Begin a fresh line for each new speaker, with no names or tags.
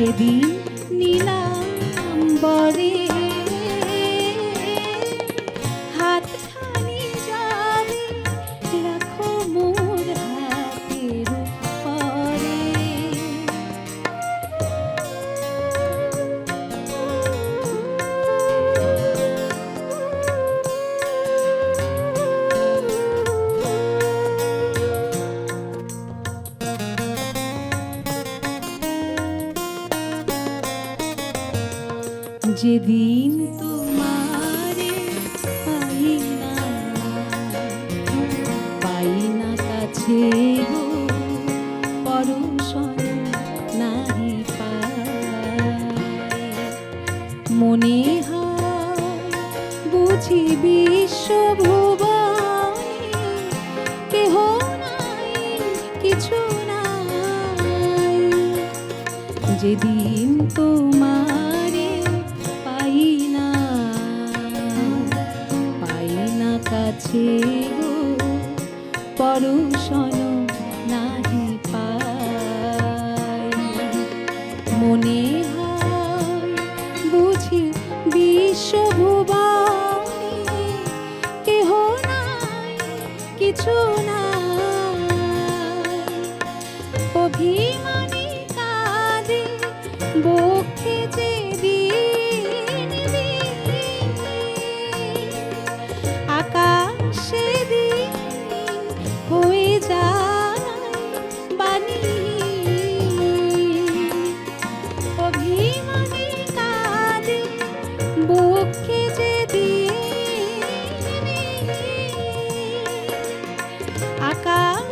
সেদিন নীলাম্বরে যেদিন তোমারে পাই না পাই না কাছে পরশন নাহি মনে হয় বুঝি বিশ্বভুবনে কেহ কিছু নাই। যেদিন না কাছে গো পরশন নাহি পাই মনে বুঝি বিশ্বভুবনে কেহ নাই কিছু নাই।